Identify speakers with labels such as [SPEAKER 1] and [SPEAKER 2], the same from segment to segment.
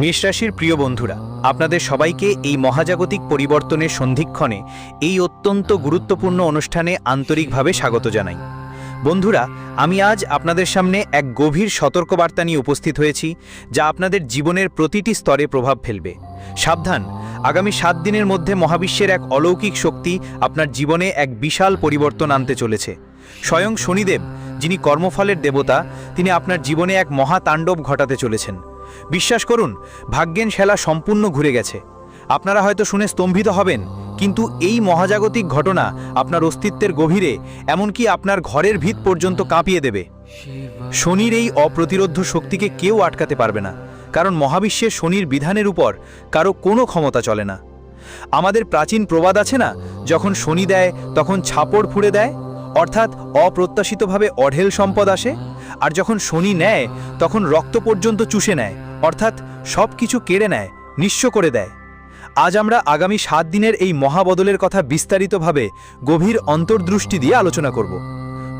[SPEAKER 1] মেষরাশির প্রিয় বন্ধুরা, আপনাদের সবাইকে এই মহাজাগতিক পরিবর্তনের সন্ধিক্ষণে এই অত্যন্ত গুরুত্বপূর্ণ অনুষ্ঠানে আন্তরিকভাবে স্বাগত জানাই। বন্ধুরা, আমি আজ আপনাদের সামনে এক গভীর সতর্কবার্তা নিয়ে উপস্থিত হয়েছি, যা আপনাদের জীবনের প্রতিটি স্তরে প্রভাব ফেলবে। সাবধান, আগামী সাত দিনের মধ্যে মহাবিশ্বের এক অলৌকিক শক্তি আপনার জীবনে এক বিশাল পরিবর্তন আনতে চলেছে। স্বয়ং শনিদেব, যিনি কর্মফলের দেবতা, তিনি আপনার জীবনে এক মহাতাণ্ডব ঘটাতে চলেছেন। বিশ্বাস করুন ভাগ্যেন খেলা সম্পূর্ণ ঘুরে গেছে। আপনারা হয়তো শুনে স্তম্ভিত হবেন, কিন্তু এই মহাজাগতিক ঘটনা আপনার অস্তিত্বের গভীরে, এমনকি আপনার ঘরের ভিত পর্যন্ত কাঁপিয়ে দেবে। শনির এই অপ্রতিরোধ্য শক্তিকে কেউ আটকাতে পারবে না, কারণ মহাবিশ্বে শনির বিধানের উপর কারও কোনো ক্ষমতা চলে না। আমাদের প্রাচীন প্রবাদ আছে না, যখন শনি দেয়, তখন ছাপড় ফুঁড়ে দেয়? অর্থাৎ অপ্রত্যাশিতভাবে অঢেল সম্পদ আসে, আর যখন শনি নেয়, তখন রক্ত পর্যন্ত চুষে নেয়, অর্থাৎ সব কিছু কেড়ে নেয়, নিঃস্ব করে দেয়। আজ আমরা আগামী সাত দিনের এই মহাবদলের কথা বিস্তারিতভাবে গভীর অন্তর্দৃষ্টি দিয়ে আলোচনা করব।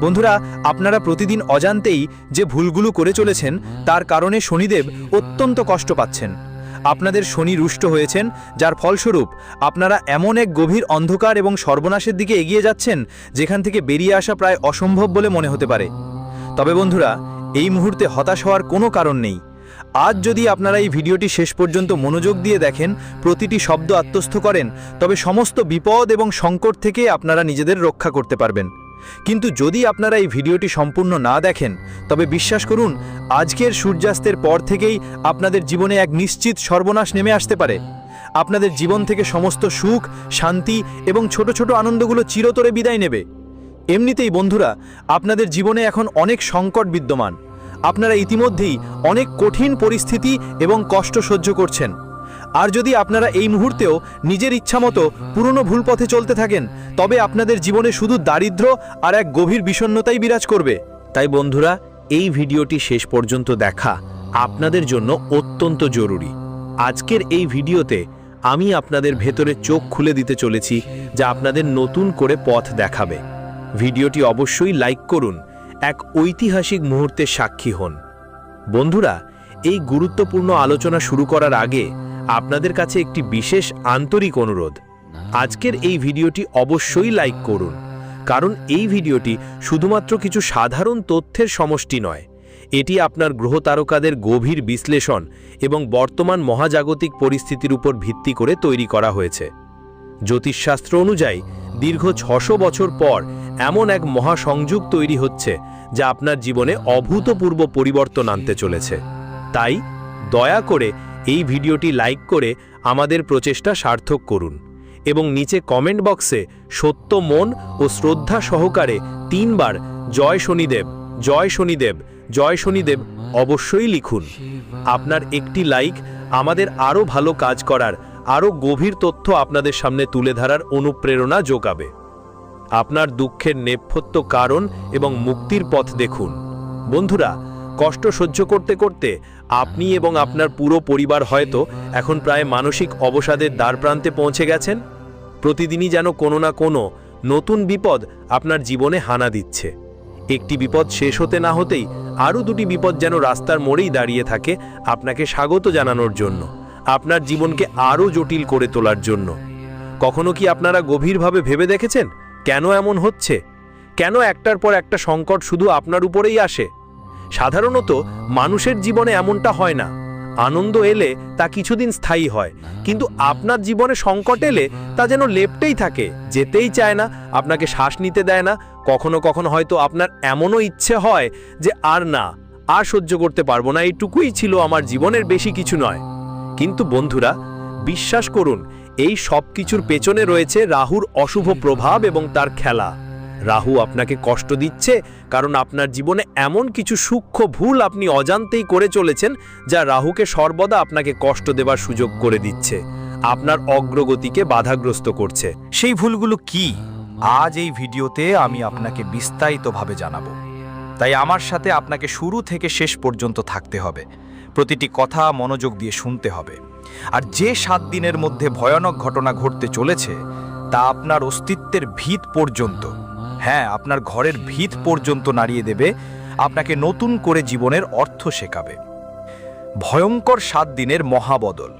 [SPEAKER 1] বন্ধুরা, আপনারা প্রতিদিন অজান্তেই যে ভুলগুলো করে চলেছেন, তার কারণে শনিদেব অত্যন্ত কষ্ট পাচ্ছেন। আপনাদের শনি রুষ্ট হয়েছেন, যার ফলস্বরূপ আপনারা এমন এক গভীর অন্ধকার এবং সর্বনাশের দিকে এগিয়ে যাচ্ছেন, যেখান থেকে বেরিয়ে আসা প্রায় অসম্ভব বলে মনে হতে পারে। তবে বন্ধুরা, এই মুহূর্তে হতাশ হওয়ার কোনো কারণ নেই। আজ যদি আপনারা এই ভিডিওটি শেষ পর্যন্ত মনোযোগ দিয়ে দেখেন, প্রতিটি শব্দ আত্মস্থ করেন, তবে সমস্ত বিপদ এবং সংকট থেকে আপনারা নিজেদের রক্ষা করতে পারবেন। কিন্তু যদি আপনারা এই ভিডিওটি সম্পূর্ণ না দেখেন, তবে বিশ্বাস করুন, আজকের সূর্যাস্তের পর থেকেই আপনাদের জীবনে এক নিশ্চিত সর্বনাশ নেমে আসতে পারে। আপনাদের জীবন থেকে সমস্ত সুখ, শান্তি এবং ছোট ছোট আনন্দগুলো চিরতরে বিদায় নেবে। এমনিতেই বন্ধুরা, আপনাদের জীবনে এখন অনেক সংকট বিদ্যমান। আপনারা ইতিমধ্যেই অনেক কঠিন পরিস্থিতি এবং কষ্ট সহ্য করছেন। আর যদি আপনারা এই মুহূর্তেও নিজের ইচ্ছামতো পুরনো ভুল পথে চলতে থাকেন, তবে আপনাদের জীবনে শুধু দারিদ্র্য আর এক গভীর বিষণ্ণতাই বিরাজ করবে। তাই বন্ধুরা, এই ভিডিওটি শেষ পর্যন্ত দেখা। আপনাদের জন্য অত্যন্ত জরুরি। আজকের এই ভিডিওতে আমি আপনাদের ভেতরে চোখ খুলে দিতে চলেছি যা আপনাদের নতুন করে পথ দেখাবে। ভিডিওটি অবশ্যই লাইক করুন, এক ঐতিহাসিক মুহূর্তের সাক্ষী হন। বন্ধুরা, এই গুরুত্বপূর্ণ আলোচনা শুরু করার আগে আপনাদের কাছে একটি বিশেষ আন্তরিক অনুরোধ। আজকের এই ভিডিওটি অবশ্যই লাইক করুন, কারণ এই ভিডিওটি শুধুমাত্র কিছু সাধারণ তথ্যের সমষ্টি নয়। এটি আপনার গ্রহ তারকাদের গভীর বিশ্লেষণ এবং বর্তমান মহাজাগতিক পরিস্থিতির উপর ভিত্তি করে তৈরি করা হয়েছে। জ্যোতিষশাস্ত্র অনুযায়ী, দীর্ঘ ছশো বছর পর এমন এক মহাসংযোগ তৈরি হচ্ছে যা আপনার জীবনে অভূতপূর্ব পরিবর্তন আনতে চলেছে। তাই দয়া করে এই ভিডিওটি লাইক করে আমাদের প্রচেষ্টা সার্থক করুন এবং নিচে কমেন্ট বক্সে সত্য মন ও শ্রদ্ধা সহকারে তিনবার জয় শনিদেব জয় শনিদেব জয় শনিদেব অবশ্যই লিখুন। আপনার একটি লাইক আমাদের আরও ভালো কাজ করার, আরও গভীর তথ্য আপনাদের সামনে তুলে ধরার অনুপ্রেরণা যোগাবে। আপনার দুঃখের নেপথ্য কারণ এবং মুক্তির পথ দেখুন। বন্ধুরা কষ্ট সহ্য করতে করতে আপনি এবং আপনার পুরো পরিবার হয়তো এখন প্রায় মানসিক অবসাদের দ্বারপ্রান্তে পৌঁছে গেছেন। প্রতিদিনই যেন কোনো না কোনো নতুন বিপদ আপনার জীবনে হানা দিচ্ছে। একটি বিপদ শেষ হতে না হতেই আরও দুটি বিপদ যেন রাস্তার মোড়েই দাঁড়িয়ে থাকে আপনাকে স্বাগত জানানোর জন্য, আপনার জীবনকে আরও জটিল করে তোলার জন্য। কখনো কি আপনারা গভীরভাবে ভেবে দেখেছেন? কেন এমন হচ্ছে? কেন একটার পর একটা সংকট শুধু আপনার উপরেই আসে? সাধারণত মানুষের জীবনে এমনটা হয় না। আনন্দ এলে তা কিছুদিন স্থায়ী হয়, কিন্তু আপনার জীবনে সংকট এলে তা যেন লেপটেই থাকে, যেতেই চায় না, আপনাকে শ্বাস নিতে দেয় না, কখনো কখনো হয়তো আপনার এমনও ইচ্ছে হয় যে আর না, আর সহ্য করতে পারব না, এইটুকুই ছিল আমার জীবনের বেশি কিছু নয়। কিন্তু বন্ধুরা, বিশ্বাস করুন, এই সব কিছুর পেছনে রয়েছে রাহুর অশুভ প্রভাব এবং তার খেলা। রাহু আপনাকে কষ্ট দিচ্ছে কারণ আপনার জীবনে এমন কিছু সূক্ষ্ম ভুল আপনি অজান্তেই করে চলেছেন যা রাহুকে সর্বদা আপনাকে কষ্ট দেবার সুযোগ করে দিচ্ছে। আপনার অগ্রগতিকে বাধাগ্রস্ত করছে।
[SPEAKER 2] সেই ভুলগুলো কি? আজ এই ভিডিওতে আমি আপনাকে বিস্তারিতভাবে জানাব। তাই আমার সাথে আপনাকে শুরু থেকে শেষ পর্যন্ত থাকতে হবে। প্রতিটি কথা মনোযোগ দিয়ে শুনতে হবে। আর যে সাত দিনের মধ্যে ভয়ানক ঘটনা ঘটতে চলেছে, তা আপনার অস্তিত্বের ভিত পর্যন্ত। হ্যাঁ আপনার ঘরের ভিত পর্যন্ত নাড়িয়ে দেবে, আপনাকে নতুন করে জীবনের অর্থ শেখাবে।
[SPEAKER 3] ভয়ঙ্কর সাত দিনের মহাবদল।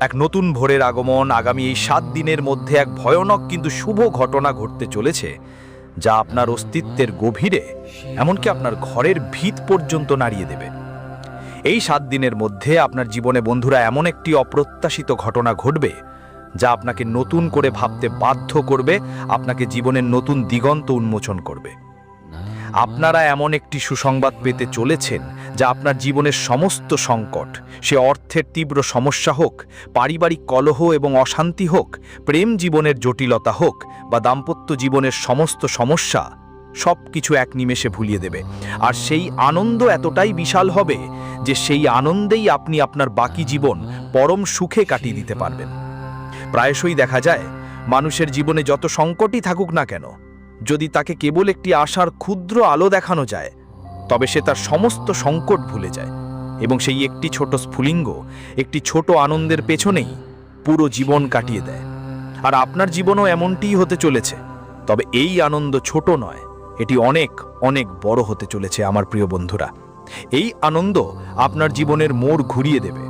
[SPEAKER 3] এক নতুন ভোরের আগমন, আগামী এই সাত দিনের মধ্যে এক ভয়ানক কিন্তু শুভ ঘটনা ঘটতে চলেছে, যা আপনার অস্তিত্বের গভীরে, এমনকি আপনার ঘরের ভিত পর্যন্ত নাড়িয়ে দেবে। এই সাত দিনের মধ্যে আপনার জীবনে বন্ধুরা এমন একটি অপ্রত্যাশিত ঘটনা ঘটবে যা আপনাকে নতুন করে ভাবতে বাধ্য করবে, আপনাকে জীবনের নতুন দিগন্ত উন্মোচন করবে। আপনারা এমন একটি সুসংবাদ পেতে চলেছেন, যা আপনার জীবনের সমস্ত সংকট। সে অর্থের তীব্র সমস্যা হোক, পারিবারিক কলহ এবং অশান্তি হোক, প্রেম জীবনের জটিলতা হোক, বা দাম্পত্য জীবনের সমস্ত সমস্যা সব কিছু এক নিমেষে ভুলিয়ে দেবে। আর সেই আনন্দ এতটাই বিশাল হবে যে সেই আনন্দেই আপনি আপনার বাকি জীবন পরম সুখে কাটিয়ে দিতে পারবেন। প্রায়শই দেখা যায়, মানুষের জীবনে যত সংকটই থাকুক না কেন, যদি তাকে কেবল একটি আশার ক্ষুদ্র আলো দেখানো যায়, তবে সে তার সমস্ত সংকট ভুলে যায় এবং সেই একটি ছোট স্ফুলিঙ্গ, একটি ছোট আনন্দের পেছনেই পুরো জীবন কাটিয়ে দেয়। আর আপনার জীবনও এমনটিই হতে চলেছে, তবে এই আনন্দ ছোট নয়, এটি অনেক অনেক বড় হতে চলেছে, আমার প্রিয় বন্ধুরা। এই আনন্দ আপনার জীবনের মোড় ঘুরিয়ে দেবে।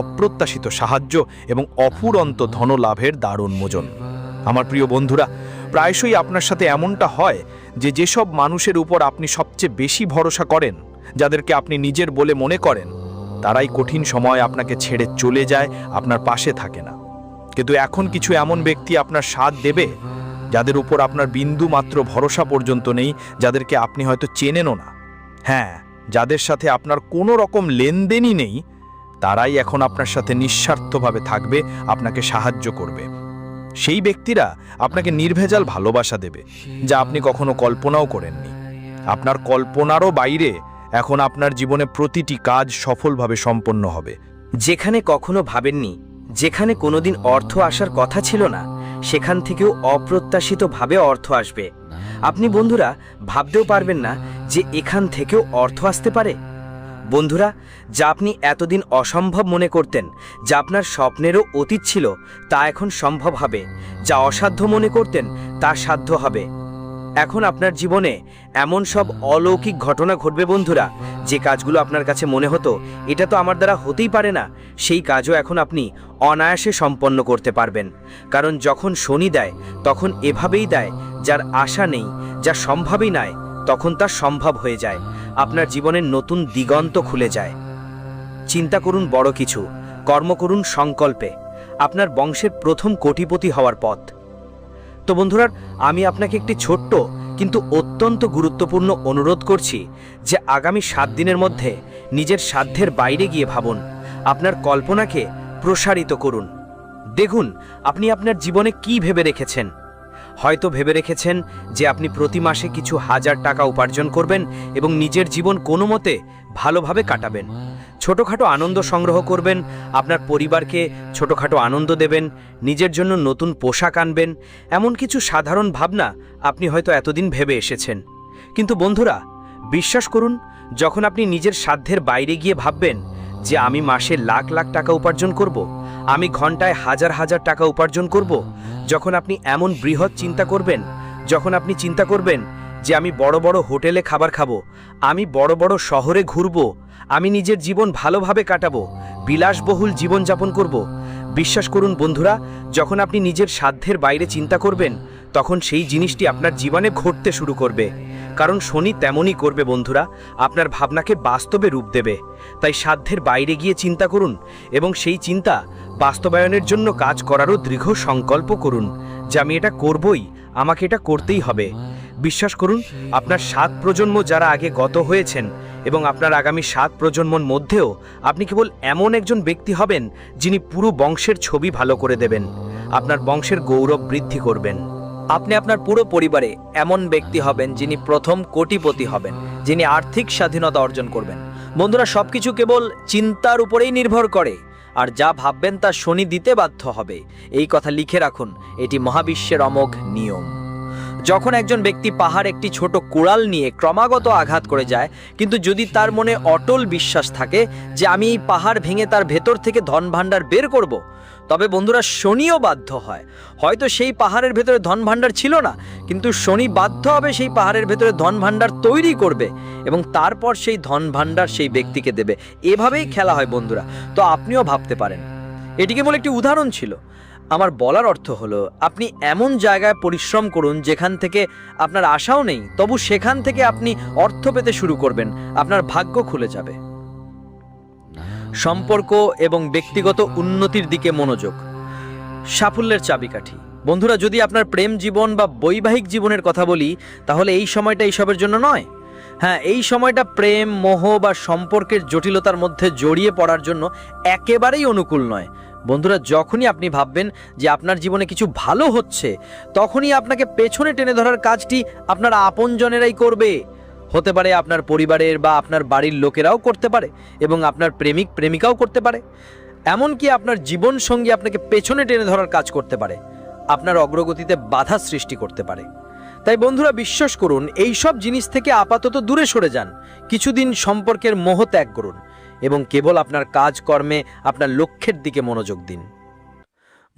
[SPEAKER 3] অপ্রত্যাশিত সাহায্য এবং অফুরন্ত ধনলাভের দারুণ মোজন আমার প্রিয় বন্ধুরা, প্রায়শই আপনার সাথে এমনটা হয় যে যেসব মানুষের উপর আপনি সবচেয়ে বেশি ভরসা করেন, যাদেরকে আপনি নিজের বলে মনে করেন, তারাই কঠিন সময় আপনাকে ছেড়ে চলে যায়, আপনার পাশে থাকে না। কিন্তু এখন কিছু এমন ব্যক্তি আপনার সাথ দেবে, যাদের উপর আপনার বিন্দু মাত্র ভরসা পর্যন্ত নেই, যাদেরকে আপনি হয়তো চেনেনও না। হ্যাঁ যাদের সাথে আপনার কোনো রকম লেনদেনই নেই তারাই এখন আপনার সাথে নিঃস্বার্থভাবে থাকবে, আপনাকে সাহায্য করবে। সেই ব্যক্তিরা আপনাকে নির্ভেজাল ভালোবাসা দেবে, যা আপনি কখনো কল্পনাও করেননি। আপনার কল্পনারও বাইরে এখন আপনার জীবনে প্রতিটি কাজ সফলভাবে সম্পন্ন হবে।
[SPEAKER 4] যেখানে কখনো ভাবেননি, যেখানে কোনোদিন অর্থ আসার কথা ছিল না, সেখান থেকেও অপ্রত্যাশিতভাবে অর্থ আসবে। আপনি বন্ধুরা, ভাবতেও পারবেন না যে এখান থেকেও অর্থ আসতে পারে। বন্ধুরা, যা আপনি এতদিন অসম্ভব মনে করতেন, যা আপনার স্বপ্নেরও অতীত ছিল, তা এখন সম্ভব হবে। যা অসাধ্য মনে করতেন, তা সাধ্য হবে। এখন আপনার জীবনে এমন সব অলৌকিক ঘটনা ঘটবে বন্ধুরা, যে কাজগুলো আপনার কাছে মনে হতো, এটা তো আমার দ্বারা হতেই পারে না। সেই কাজও এখন আপনি অনায়াসে সম্পন্ন করতে পারবেন। কারণ যখন শনি দেয়, তখন এভাবেই দেয়, যার আশা নেই, যা সম্ভবই নয় তখন তা সম্ভব হয়ে যায়। আপনার জীবনের নতুন দিগন্ত খুলে যায়। চিন্তা করুন বড় কিছু, কর্ম করুন সংকল্পে। আপনার বংশের প্রথম কোটিপতি হওয়ার পথ। তো বন্ধুরা, আমি আপনাকে একটি ছোট্ট কিন্তু অত্যন্ত গুরুত্বপূর্ণ অনুরোধ করছি যে আগামী সাত দিনের মধ্যে নিজের সাধ্যের বাইরে গিয়ে ভাবুন। আপনার কল্পনাকে প্রসারিত করুন। দেখুন, আপনি আপনার জীবনে কি ভেবে রেখেছেন। হয়তো ভেবে রেখেছেন যে আপনি প্রতি মাসে কিছু হাজার টাকা উপার্জন করবেন এবং নিজের জীবন কোনো মতে ভালোভাবে কাটাবেন। ছোটোখাটো আনন্দ সংগ্রহ করবেন, আপনার পরিবারকে ছোটোখাটো আনন্দ দেবেন, নিজের জন্য নতুন পোশাক আনবেন, এমন কিছু সাধারণ ভাবনা আপনি হয়তো এতদিন ভেবে এসেছেন। কিন্তু বন্ধুরা, বিশ্বাস করুন, যখন আপনি নিজের সাধ্যের বাইরে গিয়ে ভাববেন যে আমি মাসে লাখ লাখ টাকা উপার্জন করব আমি ঘন্টায় হাজার হাজার টাকা উপার্জন করব। যখন আপনি এমন বৃহৎ চিন্তা করবেন, যখন আপনি চিন্তা করবেন যে আমি বড় বড় হোটেলে খাবার খাব, আমি বড় বড় শহরে ঘুরব, আমি নিজের জীবন ভালোভাবে কাটাবো, বিলাসবহুল জীবনযাপন করব। বিশ্বাস করুন বন্ধুরা, যখন আপনি নিজের সাধ্যের বাইরে চিন্তা করবেন, তখন সেই জিনিসটি আপনার জীবনে ঘটতে শুরু করবে। কারণ শনি তেমনই করবে বন্ধুরা, আপনার ভাবনাকে বাস্তবে রূপ দেবে। তাই সাধ্যের বাইরে গিয়ে চিন্তা করুন এবং সেই চিন্তা বাস্তবায়নের জন্য কাজ করারও দৃঢ় সংকল্প করুন। যে আমি এটা করবই, আমাকে এটা করতেই হবে। বিশ্বাস করুন, আপনার সাত প্রজন্ম যারা আগে গত হয়েছেন এবং আপনার আগামী সাত প্রজন্মর মধ্যেও আপনি কেবল এমন একজন ব্যক্তি হবেন যিনি পুরো বংশের ছবি ভালো করে দেবেন। আপনার বংশের গৌরব বৃদ্ধি করবেন।
[SPEAKER 5] আপনি আপনার পুরো পরিবারে এমন ব্যক্তি হবেন যিনি প্রথম কোটিপতি হবেন, যিনি আর্থিক স্বাধীনতা অর্জন করবেন। বন্ধুরা, সবকিছু কেবল চিন্তার উপরেই নির্ভর করে। আর যা ভাববেন তা শনি দিতে বাধ্য হবে এই কথা লিখে রাখুন, এটি মহাবিশ্বের অমোঘ নিয়ম
[SPEAKER 4] যখন একজন ব্যক্তি পাহাড় একটি ছোট কোড়াল নিয়ে ক্রমাগত আঘাত করে যায়, কিন্তু যদি তার মনে অটল বিশ্বাস থাকে যে আমি এই পাহাড় ভেঙে তার ভেতর থেকে ধন ভাণ্ডার বের করব। তবে বন্ধুরা শনিও বাধ্য হয়। হয়তো সেই পাহাড়ের ভেতরে ধন ভাণ্ডার ছিল না, কিন্তু শনি বাধ্য হবে সেই পাহাড়ের ভেতরে ধন ভাণ্ডার তৈরি করবে এবং তারপর সেই ধন ভাণ্ডার সেই ব্যক্তিকে দেবে। এভাবেই খেলা হয় বন্ধুরা। তো আপনিও ভাবতে পারেন। এটি কেবল একটি উদাহরণ ছিল। আমার বলার অর্থ হলো, আপনি এমন জায়গায় পরিশ্রম করুন যেখান থেকে আপনার আশাও নেই, তবু সেখান থেকে আপনি অর্থ পেতে শুরু করবেন, আপনার ভাগ্য খুলে যাবে। সম্পর্ক এবং ব্যক্তিগত উন্নতির দিকে মনোযোগ। সাফল্যের চাবিকাঠি। বন্ধুরা, যদি আপনার প্রেম জীবন বা বৈবাহিক জীবনের কথা বলি, তাহলে এই সময়টা এইসবের জন্য নয়। হ্যাঁ এই সময়টা প্রেম, মোহ বা সম্পর্কের জটিলতার মধ্যে জড়িয়ে পড়ার জন্য একেবারেই অনুকূল নয়। বন্ধুরা, যখনই আপনি ভাববেন যে আপনার জীবনে কিছু ভালো হচ্ছে, তখনই আপনাকে পেছনে টেনে ধরার কাজটি আপনার আপনজনেরাই করবে। হতে পারে আপনার পরিবারের বা আপনার বাড়ির লোকেরাও করতে পারে এবং আপনার প্রেমিক প্রেমিকাও করতে পারে। এমনকি আপনার জীবন সঙ্গী আপনাকে পেছনে টেনে ধরার কাজ করতে পারে। আপনার অগ্রগতিতে বাধা সৃষ্টি করতে পারে। তাই বন্ধুরা বিশ্বাস করুন, এই সব জিনিস থেকে আপাতত দূরে সরে যান। কিছুদিন সম্পর্কের মোহ ত্যাগ করুন এবং কেবল আপনার কাজকর্মে, আপনার লক্ষ্যের দিকে মনোযোগ দিন।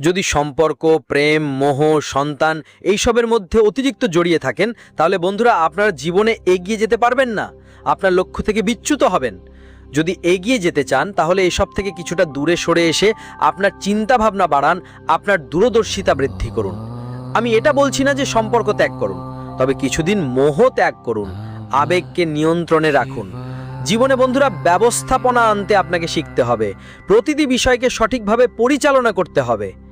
[SPEAKER 4] যদি সম্পর্ক, প্রেম, মোহ, সন্তান এইসবের মধ্যে অতিরিক্ত জড়িয়ে থাকেন, তাহলে বন্ধুরা আপনার জীবনে এগিয়ে যেতে পারবেন না। আপনার লক্ষ্য থেকে বিচ্যুত হবেন। যদি এগিয়ে যেতে চান, তাহলে এসব থেকে কিছুটা দূরে সরে এসে আপনার চিন্তা ভাবনা বাড়ান, আপনার দূরদর্শিতা বৃদ্ধি করুন। আমি এটা বলছি না যে সম্পর্ক ত্যাগ করুন, তবে কিছুদিন মোহ ত্যাগ করুন, আবেগকে নিয়ন্ত্রণে রাখুন। জীবনে বন্ধুরা ব্যবস্থাপনা আনতে আপনাকে শিখতে হবে, প্রতিটি বিষয়কে সঠিকভাবে পরিচালনা করতে হবে।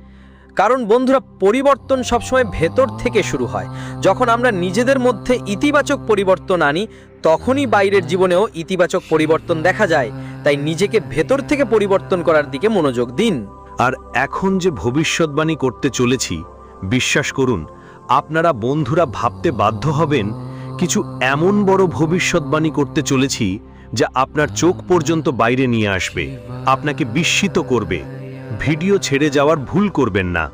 [SPEAKER 4] কারণ বন্ধুরা, পরিবর্তন সবসময় ভেতর থেকে শুরু হয়। যখন আমরা নিজেদের মধ্যে ইতিবাচক পরিবর্তন আনি, তখনই বাইরের জীবনেও ইতিবাচক পরিবর্তন দেখা যায়। তাই নিজেকে ভেতর থেকে পরিবর্তন করার দিকে মনোযোগ দিন।
[SPEAKER 1] আর এখন যে ভবিষ্যৎবাণী করতে চলেছি, বিশ্বাস করুন, আপনারা বন্ধুরা ভাবতে বাধ্য হবেন, কিছু এমন বড় ভবিষ্যৎবাণী করতে চলেছি, যা আপনার চোখ পর্যন্ত বাইরে নিয়ে আসবে, আপনাকে বিস্মিত করবে। ভিডিও ছেড়ে যাওয়ার ভুল করবেন না।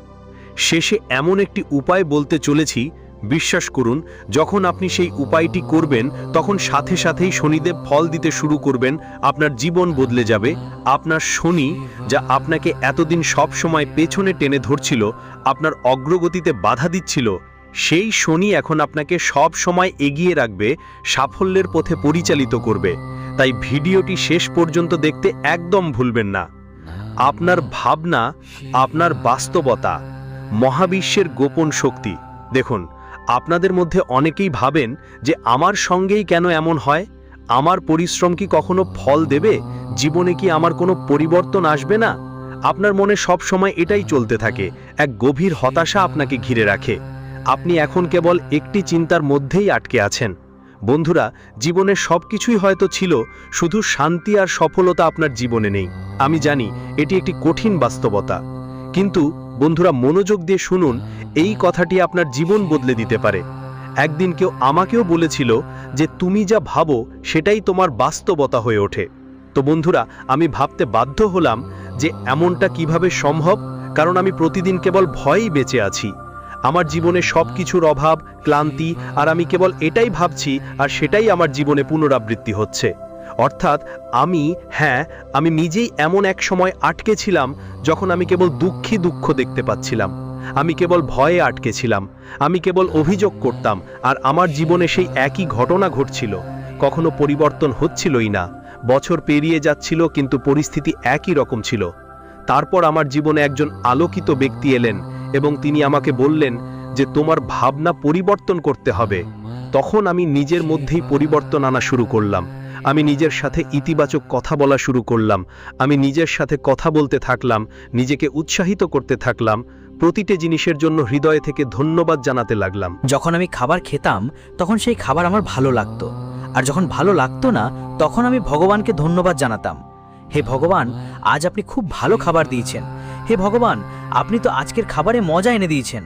[SPEAKER 1] শেষে এমন একটি উপায় বলতে চলেছি, বিশ্বাস করুন, যখন আপনি সেই উপায়টি করবেন, তখন সাথে সাথেই শনিদেব ফল দিতে শুরু করবেন, আপনার জীবন বদলে যাবে, আপনার শনি, যা আপনাকে এতদিন সব সময় পেছনে টেনে ধরছিল, আপনার অগ্রগতিতে বাধা দিচ্ছিল, সেই শনি এখন আপনাকে সব সময় এগিয়ে রাখবে, সাফল্যের পথে পরিচালিত করবে। তাই ভিডিওটি শেষ পর্যন্ত দেখতে একদম ভুলবেন না। আপনার ভাবনা, আপনার বাস্তবতা, মহাবিশ্বের গোপন শক্তি। দেখুন, আপনাদের মধ্যে অনেকেই ভাবেন যে আমার সঙ্গেই কেন এমন হয়? আমার পরিশ্রম কি কখনো ফল দেবে? জীবনে কি আমার কোনো পরিবর্তন আসবে না? আপনার মনে সব সময় এটাই চলতে থাকে, এক গভীর হতাশা আপনাকে ঘিরে রাখে। আপনি এখন কেবল একটি চিন্তার মধ্যেই আটকে আছেন। বন্ধুরা জীবনের সব কিছুই হয়তো ছিল, শুধু শান্তি আর সফলতা আপনার জীবনে নেই। আমি জানি, এটি একটি কঠিন বাস্তবতা। কিন্তু, বন্ধুরা, মনোযোগ দিয়ে শুনুন, এই কথাটি আপনার জীবন বদলে দিতে পারে। একদিন কেউ আমাকেও বলেছিল যে, তুমি যা ভাবো, সেটাই তোমার বাস্তবতা হয়ে ওঠে। তো বন্ধুরা, আমি ভাবতে বাধ্য হলাম যে, এমনটা কীভাবে সম্ভব? কারণ আমি প্রতিদিন কেবল ভয়েই বেঁচে আছি। আমার জীবনে সব কিছুর অভাব, ক্লান্তি, আর আমি কেবল এটাই ভাবছি আর সেটাই আমার জীবনে পুনরাবৃত্তি হচ্ছে। অর্থাৎ আমি হ্যাঁ আমি নিজেই এমন এক সময় আটকে ছিলাম যখন আমি কেবল দুঃখী দুঃখ দেখতে পাচ্ছিলাম। আমি কেবল ভয়ে আটকে ছিলাম। আমি কেবল অভিযোগ করতাম আর আমার জীবনে সেই একই ঘটনা ঘটছিল। কখনো পরিবর্তন হচ্ছিলই না। বছর পেরিয়ে যাচ্ছিল কিন্তু পরিস্থিতি একই রকম ছিল। তারপর আমার জীবনে একজন আলোকিত ব্যক্তি এলেন। এবং তিনি আমাকে বললেন যে তোমার ভাবনা পরিবর্তন করতে হবে। তখন আমি নিজের মধ্যেই পরিবর্তন আনা শুরু করলাম। আমি নিজের সাথে ইতিবাচক কথা বলা শুরু করলাম। আমি নিজের সাথে কথা বলতে থাকলাম, নিজেকে উৎসাহিত করতে থাকলাম, প্রতিটি জিনিসের জন্য হৃদয় থেকে ধন্যবাদ জানাতে লাগলাম।
[SPEAKER 6] যখন আমি খাবার খেতাম, তখন সেই খাবার আমার ভালো লাগতো। আর যখন ভালো লাগতো না, তখন আমি ভগবানকে ধন্যবাদ জানাতাম। হে ভগবান, আজ আপনি খুব ভালো খাবার দিয়েছেন। হে ভগবান, আপনি তো আজকের খাবারে মজা এনে দিয়েছেন।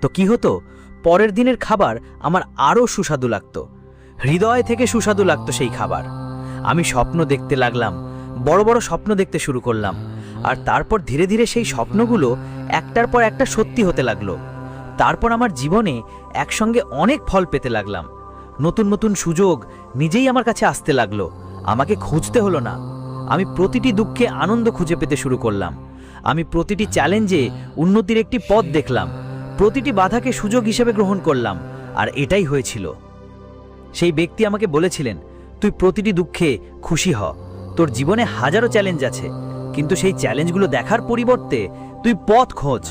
[SPEAKER 6] তো কি হতো? পরের দিনের খাবার আমার আরও সুস্বাদু লাগতো। হৃদয় থেকে সুস্বাদু লাগতো সেই খাবার। আমি স্বপ্ন দেখতে লাগলাম, বড় বড় স্বপ্ন দেখতে শুরু করলাম, আর তারপর ধীরে ধীরে সেই স্বপ্নগুলো একটার পর একটা সত্যি হতে লাগল।
[SPEAKER 7] তারপর আমার জীবনে একসঙ্গে অনেক ফল পেতে লাগলাম। নতুন নতুন সুযোগ নিজেই আমার কাছে আসতে লাগল। আমাকে খুঁজতে হলো না। আমি প্রতিটি দুঃখে আনন্দ খুঁজে পেতে শুরু করলাম। আমি প্রতিটি চ্যালেঞ্জে উন্নতির একটি পথ দেখলাম, প্রতিটি বাধাকে সুযোগ হিসেবে গ্রহণ করলাম, আর এটাই হয়েছিল। সেই ব্যক্তি আমাকে বলেছিলেন, তুই প্রতিটি দুঃখে খুশি হ, তোর জীবনে হাজারো চ্যালেঞ্জ আছে, কিন্তু সেই চ্যালেঞ্জগুলো দেখার পরিবর্তে তুই পথ খোঁজ।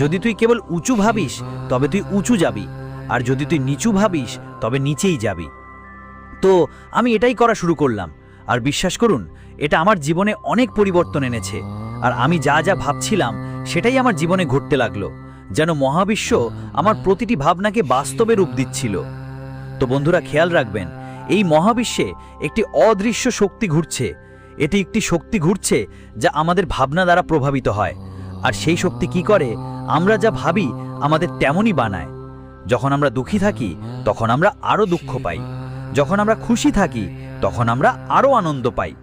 [SPEAKER 7] যদি তুই কেবল উঁচু ভাবিস, তবে তুই উঁচু যাবি, আর যদি তুই নিচু ভাবিস, তবে নিচেই যাবি। তো আমি এটাই করা শুরু করলাম, আর বিশ্বাস করুন এটা আমার জীবনে অনেক পরিবর্তন এনেছে। আর আমি যা যা ভাবছিলাম, সেটাই আমার জীবনে ঘটতে লাগল, যেন মহাবিশ্ব আমার প্রতিটি ভাবনাকে বাস্তবে রূপ দিচ্ছিল। তো বন্ধুরা, খেয়াল রাখবেন, এই মহাবিশ্বে একটি অদৃশ্য শক্তি ঘুরছে। এটি একটি শক্তি ঘুরছে যা আমাদের ভাবনা দ্বারা প্রভাবিত হয়। আর সেই শক্তি কি করে? আমরা যা ভাবি, আমাদের তেমনই বানায়। যখন আমরা দুঃখী থাকি, তখন আমরা আরও দুঃখ পাই। যখন আমরা খুশি থাকি, তখন আমরা আরও আনন্দ পাই।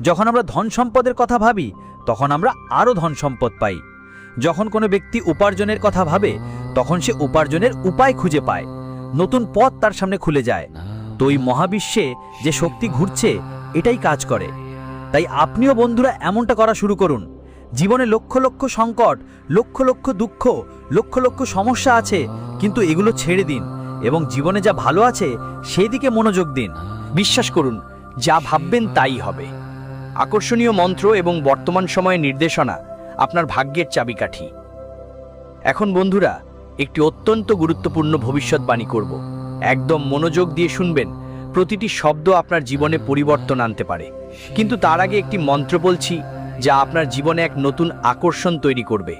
[SPEAKER 7] যখন আমরা ধন সম্পদের কথা ভাবি, তখন আমরা আরও ধন সম্পদ পাই। যখন কোনো ব্যক্তি উপার্জনের কথা ভাবে, তখন সে উপার্জনের উপায় খুঁজে পায়। নতুন পথ তার সামনে খুলে যায়। তো এই মহাবিশ্বে যে শক্তি ঘুরছে, এটাই কাজ করে। তাই আপনিও বন্ধুরা এমনটা করা শুরু করুন। জীবনে লক্ষ লক্ষ সংকট, লক্ষ লক্ষ দুঃখ, লক্ষ লক্ষ সমস্যা আছে, কিন্তু এগুলো ছেড়ে দিন এবং জীবনে যা ভালো আছে, সেই দিকে মনোযোগ দিন।
[SPEAKER 4] বিশ্বাস করুন, যা ভাববেন তাই হবে। আকর্ষণীয় মন্ত্র এবং বর্তমান সময়ে নির্দেশনা আপনার ভাগ্যের চাবিকাঠি। এখন বন্ধুরা, একটি অত্যন্ত গুরুত্বপূর্ণ ভবিষ্যৎবাণী করব। একদম মনোযোগ দিয়ে শুনবেন, প্রতিটি শব্দ আপনার জীবনে পরিবর্তন আনতে পারে। কিন্তু তার আগে একটি মন্ত্র বলছি, যা আপনার জীবনে এক নতুন আকর্ষণ তৈরি করবে।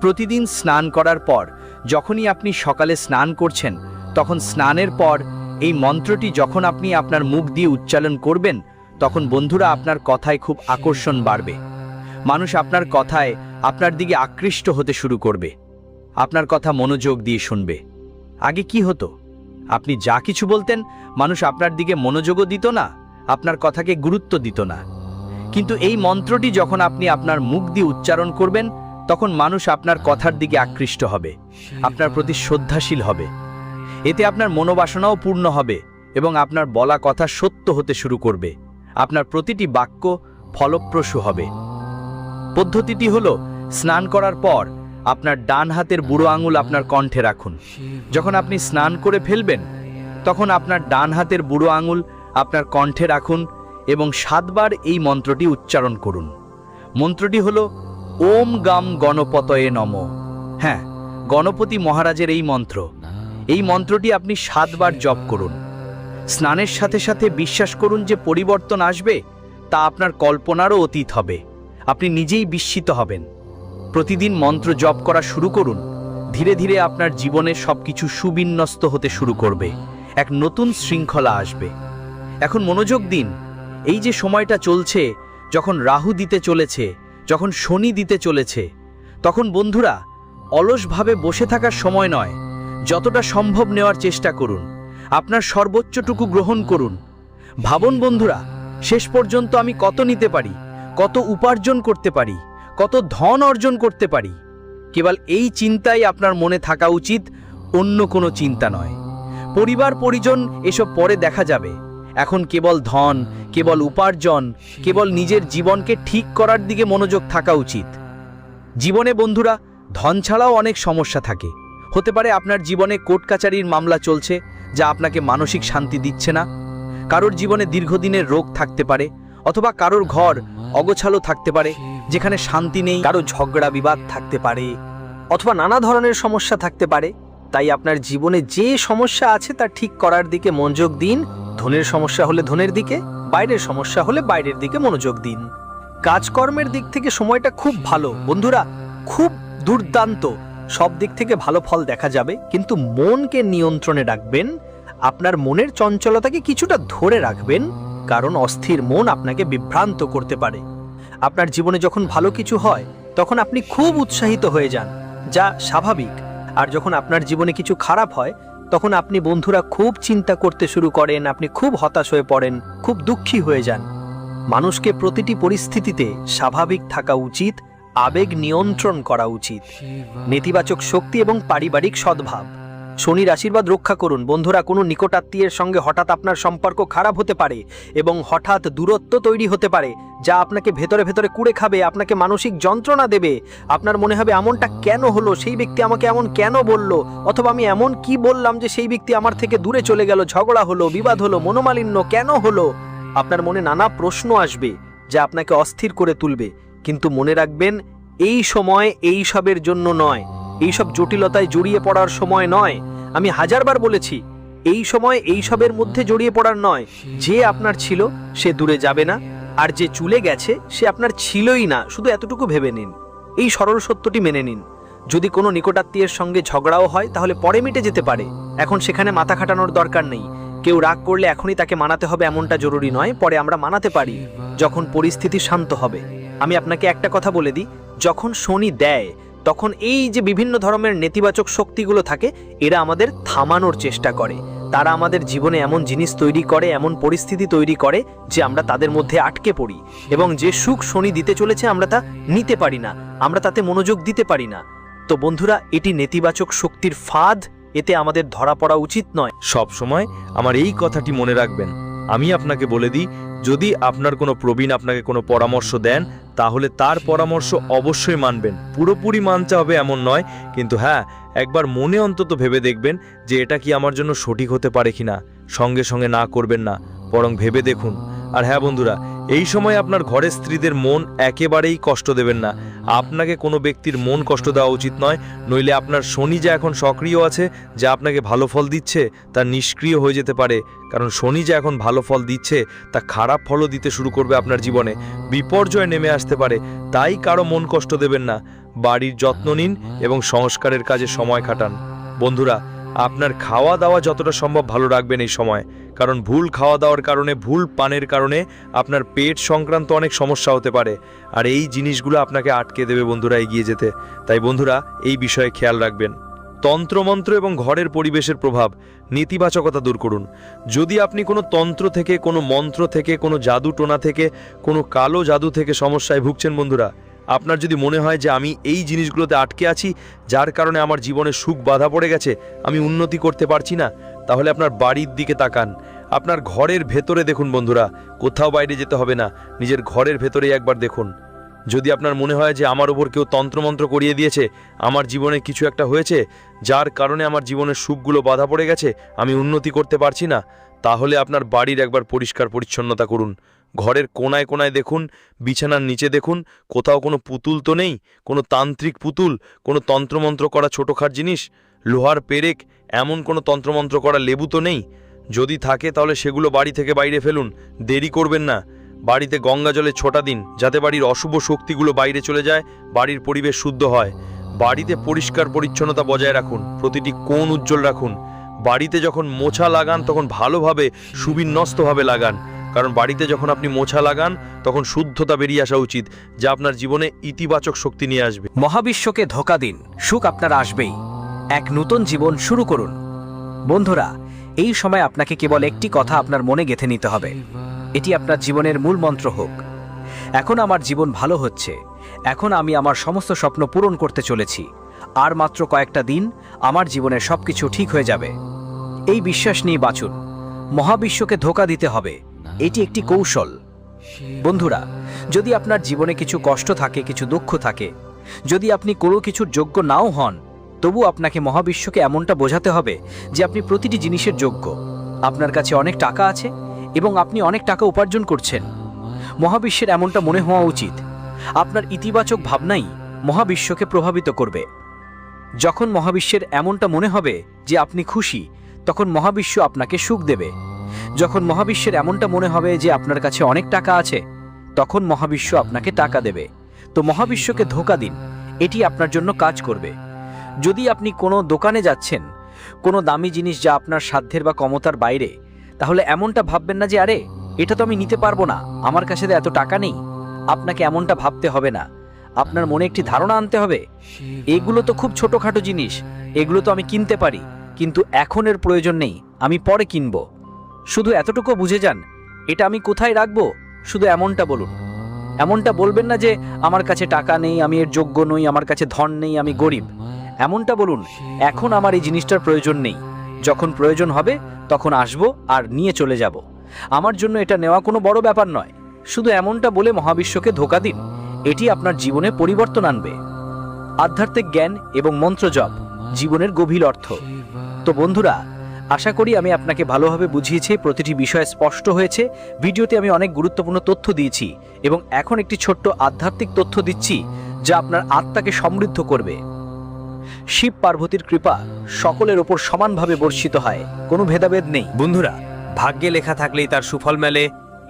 [SPEAKER 4] প্রতিদিন স্নান করার পর, যখনই আপনি সকালে স্নান করছেন, তখন স্নানের পর এই মন্ত্রটি যখন আপনি আপনার মুখ দিয়ে উচ্চারণ করবেন তখন বন্ধুরা আপনার কথায় খুব আকর্ষণ বাড়বে। মানুষ আপনার কথায় আপনার দিকে আকৃষ্ট হতে শুরু করবে। আপনার কথা মনোযোগ দিয়ে শুনবে। আগে কি হতো? আপনি যা কিছু বলতেন, মানুষ আপনার দিকে মনোযোগও দিত না, আপনার কথাকে গুরুত্ব দিত না। কিন্তু এই মন্ত্রটি যখন আপনি আপনার মুখ দিয়ে উচ্চারণ করবেন, তখন মানুষ আপনার কথার দিকে আকৃষ্ট হবে, আপনার প্রতি শ্রদ্ধাশীল হবে। এতে আপনার মনোবাসনাও পূর্ণ হবে এবং আপনার বলা কথা সত্য হতে শুরু করবে। আপনার প্রতিটি বাক্য ফলপ্রসূ হবে। পদ্ধতিটি হল, স্নান করার পর আপনার ডান হাতের বুড়ো আঙুল আপনার কণ্ঠে রাখুন। যখন আপনি স্নান করে ফেলবেন, তখন আপনার ডান হাতের বুড়ো আঙুল আপনার কণ্ঠে রাখুন এবং সাতবার এই মন্ত্রটি উচ্চারণ করুন। মন্ত্রটি হল, ওম গাম গণপতয়ে নম। হ্যাঁ গণপতি মহারাজের এই মন্ত্র। এই মন্ত্রটি আপনি সাতবার জপ করুন। স্নানের সাথে সাথে বিশ্বাস করুন যে পরিবর্তন আসবে, তা আপনার কল্পনারও অতীত হবে। আপনি নিজেই বিস্মিত হবেন। প্রতিদিন মন্ত্র জপ করা শুরু করুন। ধীরে ধীরে আপনার জীবনে সবকিছু সুবিন্যস্ত হতে শুরু করবে। এক নতুন শৃঙ্খলা আসবে। এখন মনোযোগ দিন। এই যে সময়টা চলছে, যখন রাহু দিতে চলেছে, যখন শনি দিতে চলেছে, তখন বন্ধুরা, অলসভাবে বসে থাকার সময় নয়, যতটা সম্ভব নেওয়ার চেষ্টা করুন। আপনার সর্বোচ্চটুকু গ্রহণ করুন। ভাবুন বন্ধুরা, শেষ পর্যন্ত আমি কত নিতে পারি, কত উপার্জন করতে পারি, কত ধন অর্জন করতে পারি। কেবল এই চিন্তাই আপনার মনে থাকা উচিত, অন্য কোনো চিন্তা নয়। পরিবার, পরিজন, এসব পরে দেখা যাবে। এখন কেবল ধন, কেবল উপার্জন, কেবল নিজের জীবনকে ঠিক করার দিকে মনোযোগ থাকা উচিত। জীবনে বন্ধুরা, ধন ছাড়াও অনেক সমস্যা থাকে। হতে পারে আপনার জীবনে কোর্ট কাচারির মামলা চলছে, যা আপনাকে মানসিক শান্তি দিচ্ছে না। কারোর জীবনে দীর্ঘদিনের রোগ থাকতে পারে, অথবা কারোর ঘর অগোছালো থাকতে পারে, যেখানে শান্তি নেই, কারও ঝগড়া বিবাদ থাকতে পারে, অথবা নানা ধরনের সমস্যা থাকতে পারে। তাই আপনার জীবনে যে সমস্যা আছে তা ঠিক করার দিকে মনোযোগ দিন। ধনের সমস্যা হলে ধনের দিকে, বাইরের সমস্যা হলে বাইরের দিকে মনোযোগ দিন। কাজকর্মের দিক থেকে সময়টা খুব ভালো। বন্ধুরা, খুব দুর্দান্ত। সব দিক থেকে ভালো ফল দেখা যাবে, কিন্তু মনকে নিয়ন্ত্রণে রাখবেন, আপনার মনের চঞ্চলতাকে কিছুটা ধরে রাখবেন, কারণ অস্থির মন আপনাকে বিভ্রান্ত করতে পারে। আপনার জীবনে যখন ভালো কিছু হয়, তখন আপনি খুব উৎসাহিত হয়ে যান, যা স্বাভাবিক। আর যখন আপনার জীবনে কিছু খারাপ হয়, তখন আপনি বন্ধুরা খুব চিন্তা করতে শুরু করেন, আপনি খুব হতাশ হয়ে পড়েন, খুব দুঃখী হয়ে যান। মানুষকে প্রতিটি পরিস্থিতিতে স্বাভাবিক থাকা উচিত আবেগ নিয়ন্ত্রণ করা উচিত। নেতিবাচক শক্তি এবং পারিবারিক সদ্ভাব। শনির আশীর্বাদ রক্ষা করুন। বন্ধুরা, কোনো নিকটাত্মীয়ের সঙ্গে হঠাৎ আপনার সম্পর্ক খারাপ হতে পারে এবং হঠাৎ দূরত্ব তৈরি হতে পারে, যা আপনাকে ভেতরে ভেতরে কুড়ে খাবে, আপনাকে মানসিক যন্ত্রণা দেবে। আপনার মনে হবে, এমনটা কেন হলো? সেই ব্যক্তি আমাকে এমন কেন বলল? অথবা, আমি এমন কি বললাম যে সেই ব্যক্তি আমার থেকে দূরে চলে গেল, ঝগড়া হলো, বিবাদ হলো, মনোমালিন্য কেন হলো? আপনার মনে নানা প্রশ্ন আসবে, যা আপনাকে অস্থির করে তুলবে। কিন্তু মনে রাখবেন, এই সময় এই সবের জন্য নয়। এই সব জটিলতায় জড়িয়ে পড়ার সময় নয়। আমি হাজারবার বলেছি, এই সময় এই সবের মধ্যে জড়িয়ে পড়ার নয়। যে আপনার ছিল, সে দূরে যাবে না। আর যে চুলে গেছে, সে আপনার ছিলই না। শুধু এতটুকু ভেবে নিন। এই সরল সত্যটি মেনে নিন। যদি কোনো নিকটাত্মীয়ের সঙ্গে ঝগড়াও হয়, তাহলে পরে মিটে যেতে পারে। এখন সেখানে মাথা খাটানোর দরকার নেই। কেউ রাগ করলে এখনই তাকে মানাতে হবে এমনটা জরুরি নয়, পরে আমরা মানাতে পারি, যখন পরিস্থিতি শান্ত হবে। আমি আপনাকে একটা কথা বলে দিই, যখন শনি দেয়, তখন এই যে বিভিন্ন ধরনের নেতিবাচক শক্তিগুলো থাকে, এরা আমাদের থামানোর চেষ্টা করে। তারা আমাদের জীবনে এমন জিনিস তৈরি করে, এমন পরিস্থিতি তৈরি করে, যে আমরা তাদের মধ্যে আটকে পড়ি। এবং যে সুখ শনি দিতে চলেছে, আমরা তা নিতে পারি না, আমরা তাতে মনোযোগ দিতে পারি না। তো বন্ধুরা, এটি নেতিবাচক শক্তির ফাঁদ, এতে আমাদের ধরা পড়া উচিত নয়।
[SPEAKER 2] সব সময় আমার এই কথাটি মনে রাখবেন। আমি আপনাকে বলে দিই যদি আপনার কোনো প্রবীণ আপনাকে কোনো পরামর্শ দেন, তাহলে তার পরামর্শ অবশ্যই মানবেন। পুরোপুরি মানতে হবে এমন নয়, কিন্তু হ্যাঁ একবার মনে অন্তত ভেবে দেখবেন যে এটা কি আমার জন্য সঠিক হতে পারে কিনা। সঙ্গে সঙ্গে না করবেন না, বরং ভেবে দেখুন। আর হ্যাঁ বন্ধুরা এই সময় আপনার ঘরের স্ত্রীদের মন একেবারেই কষ্ট দেবেন না। আপনাকে কোনো ব্যক্তির মন কষ্ট দেওয়া উচিত নয়, নইলে আপনার শনি যে এখন সক্রিয় আছে, যা আপনাকে ভালো ফল দিচ্ছে, তা নিষ্ক্রিয় হয়ে যেতে পারে। কারণ শনি যে এখন ভালো ফল দিচ্ছে, তা খারাপ ফলও দিতে শুরু করবে আপনার জীবনে। বিপর্যয় নেমে আসতে পারে, তাই কারও মন কষ্ট দেবেন না। বাড়ির যত্ন নিন এবং সংস্কারের কাজে সময় কাটান বন্ধুরা আপনার খাওয়া দাওয়া যতটা সম্ভব ভালো রাখবেন এই সময়। কারণ ভুল খাওয়া দাওয়ার কারণে, ভুল পানের কারণে আপনার পেট সংক্রান্ত অনেক সমস্যা হতে পারে। আর এই জিনিসগুলো আপনাকে আটকে দেবে বন্ধুরা এগিয়ে যেতে। তাই বন্ধুরা, এই বিষয়ে খেয়াল রাখবেন। তন্ত্রমন্ত্র এবং ঘরের পরিবেশের প্রভাব, নেতিবাচকতা দূর করুন। যদি আপনি কোনো তন্ত্র থেকে, কোনো মন্ত্র থেকে, কোনো জাদু টোনা থেকে, কোনো কালো জাদু থেকে সমস্যায় ভুগছেন বন্ধুরা আপনার যদি মনে হয় যে আমি এই জিনিসগুলোতে আটকে আছি, যার কারণে আমার জীবনে সুখ বাধা পড়ে গেছে, আমি উন্নতি করতে পারছি না, তাহলে আপনার বাড়ির দিকে তাকান। আপনার ঘরের ভেতরে দেখুন বন্ধুরা, কোথাও বাইরে যেতে হবে না, নিজের ঘরের ভেতরেই একবার দেখুন। যদি আপনার মনে হয় যে আমার ওপর কেউ তন্ত্রমন্ত্র করিয়ে দিয়েছে, আমার জীবনে কিছু একটা হয়েছে, যার কারণে আমার জীবনের সুখগুলো বাধা পড়ে গেছে, আমি উন্নতি করতে পারছি না, তাহলে আপনার বাড়ির একবার পরিষ্কার পরিচ্ছন্নতা করুন। ঘরের কোনায় কোনায় দেখুন, বিছানার নিচে দেখুন, কোথাও কোনো পুতুল তো নেই? কোনো তান্ত্রিক পুতুল? কোনো তন্ত্রমন্ত্র করা ছোটোখাট জিনিস? লোহার পেরেক? এমন কোনো তন্ত্রমন্ত্র করা লেবু তো নেই? যদি থাকে তাহলে সেগুলো বাড়ি থেকে বাইরে ফেলুন, দেরি করবেন না। বাড়িতে গঙ্গা জলে ছোটা দিন, যাতে বাড়ির অশুভ শক্তিগুলো বাইরে চলে যায়, বাড়ির পরিবেশ শুদ্ধ হয়। বাড়িতে পরিষ্কার পরিচ্ছন্নতা বজায় রাখুন, প্রতিটি কোণ উজ্জ্বল রাখুন। বাড়িতে যখন মোছা লাগান, তখন ভালোভাবে সুবিন্যস্তভাবে লাগান। কারণ বাড়িতে যখন আপনি মোছা লাগান, তখন শুদ্ধতা বেরিয়ে আসা উচিত, যা আপনার জীবনে ইতিবাচক শক্তি নিয়ে আসবে।
[SPEAKER 4] মহাবিশ্বকে ধোকা দিন, সুখ আপনার আসবেই। এক নতুন জীবন শুরু করুন। বন্ধুরা, এই সময় আপনাকে কেবল একটি কথা আপনার মনে গেঁথে নিতে হবে। এটি আপনার জীবনের মূল মন্ত্র হোক। এখন আমার জীবন ভালো হচ্ছে। এখন আমি আমার সমস্ত স্বপ্ন পূরণ করতে চলেছি। আর মাত্র কয়েকটা দিন, আমার জীবনের সবকিছু ঠিক হয়ে যাবে। এই বিশ্বাস নিয়ে বাঁচুন। মহাবিশ্বকে ধোকা দিতে হবে। এটি একটি কৌশল। বন্ধুরা, যদি আপনার জীবনে কিছু কষ্ট থাকে, কিছু দুঃখ থাকে, যদি আপনি কোনো কিছুর যোগ্য নাও হন, তবু আপনাকে মহাবিশ্বকে এমনটা বোঝাতে হবে যে আপনি প্রতিটি জিনিসের যোগ্য। আপনার কাছে অনেক টাকা আছে এবং আপনি অনেক টাকা উপার্জন করছেন। মহাবিশ্বের এমনটা মনে হওয়া উচিত। আপনার ইতিবাচক ভাবনাই মহাবিশ্বকে প্রভাবিত করবে। যখন মহাবিশ্বের এমনটা মনে হবে যে আপনি খুশি, তখন মহাবিশ্ব আপনাকে সুখ দেবে। যখন মহাবিশ্বের এমনটা মনে হবে যে আপনার কাছে অনেক টাকা আছে, তখন মহাবিশ্ব আপনাকে টাকা দেবে। তো মহাবিশ্বকে ধোকা দিন, এটি আপনার জন্য কাজ করবে। যদি আপনি কোনো দোকানে যাচ্ছেন, কোনো দামি জিনিস যা আপনার সাধ্যের বা ক্ষমতার বাইরে, তাহলে এমনটা ভাববেন না যে, আরে, এটা তো আমি নিতে পারব না, আমার কাছে তো এত টাকা নেই। আপনাকে এমনটা ভাবতে হবে না। আপনার মনে একটি ধারণা আনতে হবে, এগুলো তো খুব ছোটোখাটো জিনিস, এগুলো তো আমি কিনতে পারি, কিন্তু এখন এর প্রয়োজন নেই, আমি পরে কিনবো। শুধু এতটুকু বুঝে যান, এটা আমি কোথায় রাখব? শুধু এমনটা বলুন।
[SPEAKER 8] এমনটা বলবেন না যে, আমার কাছে টাকা নেই, আমি এর যোগ্য নই, আমার কাছে ধন নেই, আমি গরিব। এমনটা বলুন, এখন আমার এই জিনিসটার প্রয়োজন নেই। যখন প্রয়োজন হবে, তখন আসব আর নিয়ে চলে যাব। আমার জন্য এটা নেওয়া কোনো বড় ব্যাপার নয়। শুধু এমনটা বলে মহাবিশ্বকে ধোকা দিন। এটি আপনার জীবনে পরিবর্তন আনবে। আধ্যাত্মিক জ্ঞান এবং মন্ত্র জপ, জীবনের গভীর অর্থ। তো বন্ধুরা আশা করি আমি আপনাকে ভালোভাবে বুঝিয়েছি, প্রতিটি বিষয় স্পষ্ট হয়েছে, ভিডিওতে আমি অনেক গুরুত্বপূর্ণ তথ্য দিয়েছি এবং এখন একটি ছোট্ট আধ্যাত্মিক তথ্য দিচ্ছি যা আপনার আত্মাকে সমৃদ্ধ করবে। শিব পার্বতীর কৃপা সকলের ওপর সমানভাবে বর্ষিত হয়, কোনো ভেদাভেদ নেই।
[SPEAKER 4] বন্ধুরা, ভাগ্যে লেখা থাকলেই তার সুফল মেলে,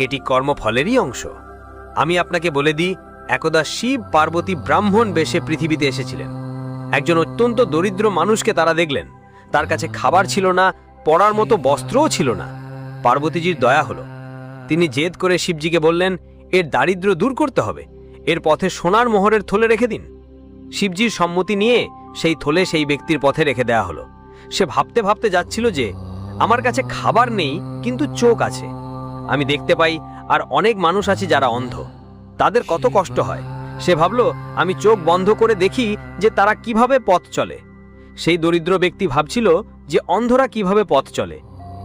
[SPEAKER 4] এটি কর্মফলেরই অংশ। আমি আপনাকে বলে দিই, একদা শিব পার্বতী ব্রাহ্মণ বেশে পৃথিবীতে এসেছিলেন। একজন অত্যন্ত দরিদ্র মানুষকে তারা দেখলেন। তার কাছে খাবার ছিল না পরার মতো বস্ত্রও ছিল না। পার্বতীজির দয়া হলো। তিনি জেদ করে শিবজিকে বললেন, এর দারিদ্র দূর করতে হবে। এর পথে সোনার মোহরের থলে রেখে দিন। শিবজির সম্মতি নিয়ে সেই থলে সেই ব্যক্তির পথে রেখে দেয়া হলো। সে ভাবতে ভাবতে যাচ্ছিল যে, আমার কাছে খাবার নেই, কিন্তু চোখ আছে। আমি দেখতে পাই, আর অনেক মানুষ আছে যারা অন্ধ। তাদের কত কষ্ট হয়। সে ভাবলো, আমি চোখ বন্ধ করে দেখি যে তারা কীভাবে পথ চলে। সেই দরিদ্র ব্যক্তি ভাবছিল যে অন্ধরা কীভাবে পথ চলে।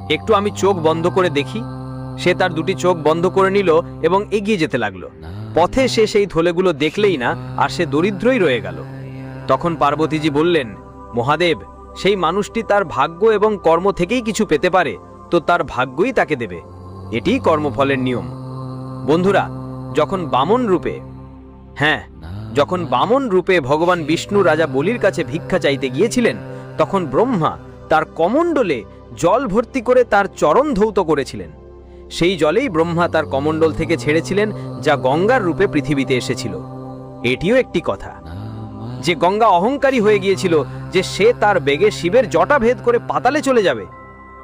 [SPEAKER 4] একটু আমি চোখ বন্ধ করে দেখি। সে তার দুটি চোখ বন্ধ করে নিল এবং এগিয়ে যেতে লাগল। পথে সে সেই থলেগুলো দেখলেই না, আর সে দরিদ্রই রয়ে গেল। তখন পার্বতীজি বললেন, মহাদেব, সেই মানুষটি তার ভাগ্য এবং কর্ম থেকেই কিছু পেতে পারে, তো তার ভাগ্যই তাকে দেবে। এটিই কর্মফলের নিয়ম। বন্ধুরা, যখন বামন রূপে হ্যাঁ যখন বামন রূপে ভগবান বিষ্ণু রাজা বলির কাছে ভিক্ষা চাইতে গিয়েছিলেন, তখন ব্রহ্মা তার কমণ্ডলে জল ভর্তি করে তার চরণ ধৌত করেছিলেন। সেই জলেই ব্রহ্মা তার কমণ্ডল থেকে ছেড়েছিলেন, যা গঙ্গার রূপে পৃথিবীতে এসেছিল। এটিও একটি কথা। যে গঙ্গা অহংকারী হয়ে গিয়েছিল, যে সে তার বেগে শিবের জটা ভেদ করে পাতালে চলে যাবে।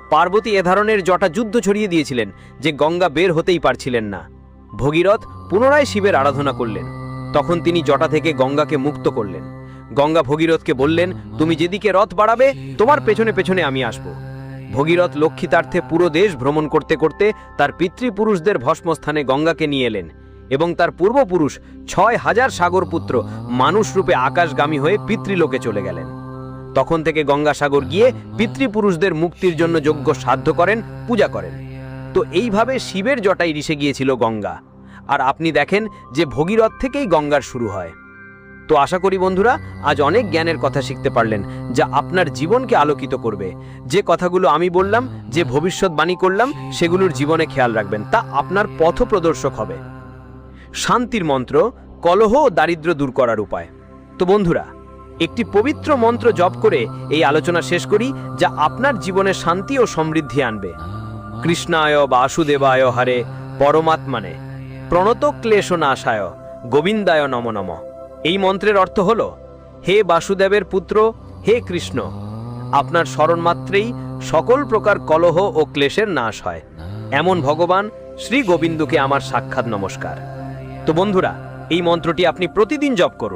[SPEAKER 4] পার্বতী এ ধরনের জটা যুদ্ধ ছড়িয়ে দিয়েছিলেন, যে গঙ্গা বের হতেই পারছিলেন না। ভগীরথ পুনরায় শিবের আরাধনা করলেন। তখন তিনি জটা থেকে গঙ্গাকে মুক্ত করলেন। গঙ্গা ভগীরথকে বললেন, তুমি যেদিকে রথ বাড়াবে, তোমার পেছনে পেছনে আমি আসব। ভগীরথ লক্ষ্মীতার্থে পুরো দেশ ভ্রমণ করতে করতে তার পিতৃপুরুষদের ভস্মস্থানে গঙ্গাকে নিয়ে এলেন এবং তার পূর্বপুরুষ ছয় হাজার সাগরপুত্র মানুষ রূপে আকাশগামী হয়ে পিতৃলোকে চলে গেলেন। তখন থেকে গঙ্গাসাগর গিয়ে পিতৃপুরুষদের মুক্তির জন্য যোগ্য সাধ্য করেন, পূজা করেন। তো এইভাবে শিবের জটাই রিসে গিয়েছিল গঙ্গা। আর আপনি দেখেন যে ভগীরথ থেকেই গঙ্গার শুরু হয়। তো আশা করি বন্ধুরা, আজ অনেক জ্ঞানের কথা শিখতে পারলেন যা আপনার জীবনকে আলোকিত করবে। যে কথাগুলো আমি বললাম, যে ভবিষ্যৎবাণী করলাম, সেগুলোর জীবনে খেয়াল রাখবেন, তা আপনার পথ প্রদর্শক হবে। শান্তির মন্ত্র, কলহ ও দারিদ্র দূর করার উপায়। তো বন্ধুরা, একটি পবিত্র মন্ত্র জপ করে এই আলোচনা শেষ করি, যা আপনার জীবনে শান্তি ও সমৃদ্ধি আনবে। কৃষ্ণায় বাসুদেবায় হারে, পরমাত্মানে। প্রণত ক্লেশ নাশায় গোবিন্দায় নম নম। এই মন্ত্রের অর্থ হল, হে বাসুদেবের পুত্র, হে কৃষ্ণ, আপনার স্মরণ মাত্রেই সকল প্রকার কলহ ও ক্লেশের নাশ হয়। এমন ভগবান শ্রী গোবিন্দকে আমার সাক্ষাৎ নমস্কার। তো বন্ধুরা, এই মন্ত্রটি আপনি প্রতিদিন জপ করুন।